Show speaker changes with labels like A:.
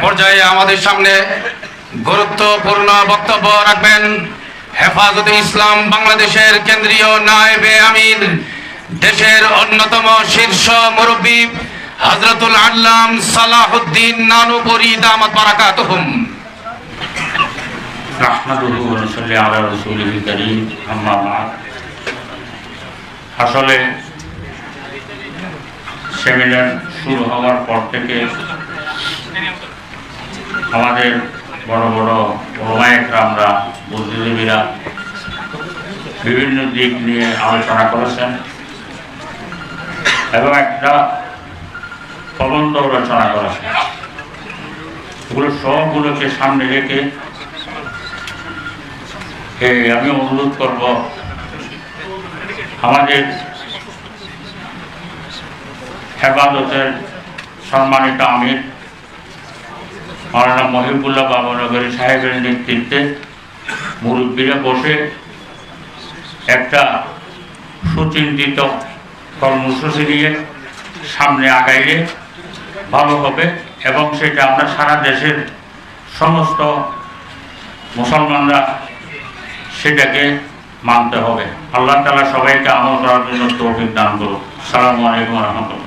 A: পর্যায়ে আমাদের সামনে গুরুত্বপূর্ণ বক্তব্য রাখবেন হেফাজতে ইসলাম বাংলাদেশের কেন্দ্রীয় নায়েবে আমির দেশের অন্যতম শীর্ষ মুরব্বী হজরতুল আল্লাম সালাহুদ্দিন নানুপুরি দামাত বারাকাতুহুম।
B: বা'দ। আসলে সেমিনার শুরু হওয়ার পর থেকে আমাদের বড় বড় ওলামায়েকরামরা বুদ্ধিজীবীরা বিভিন্ন দিক নিয়ে আলোচনা করেছেন এবং একটা প্রবন্ধ রচনা করেছেন। এগুলো সবগুলোকে সামনে রেখে আমি অনুরোধ করব আমাদের হেফাজতের সম্মানিত আমির মাওলানা মহিবুল্লাহ বাবনগরী সাহেবের নেতৃত্বে মুরব্বীরা বসে একটা সুচিন্তিত কর্মসূচি নিয়ে সামনে আগাইলে ভালো হবে এবং সেটা আমরা সারা দেশের সমস্ত মুসলমানরা সেটাকে মানতে হবে। আল্লাহ তালা সবাইকে আমল করার জন্য তৌফিক দান করুন সালামু আলাইকুম রহমতুল্লাহ।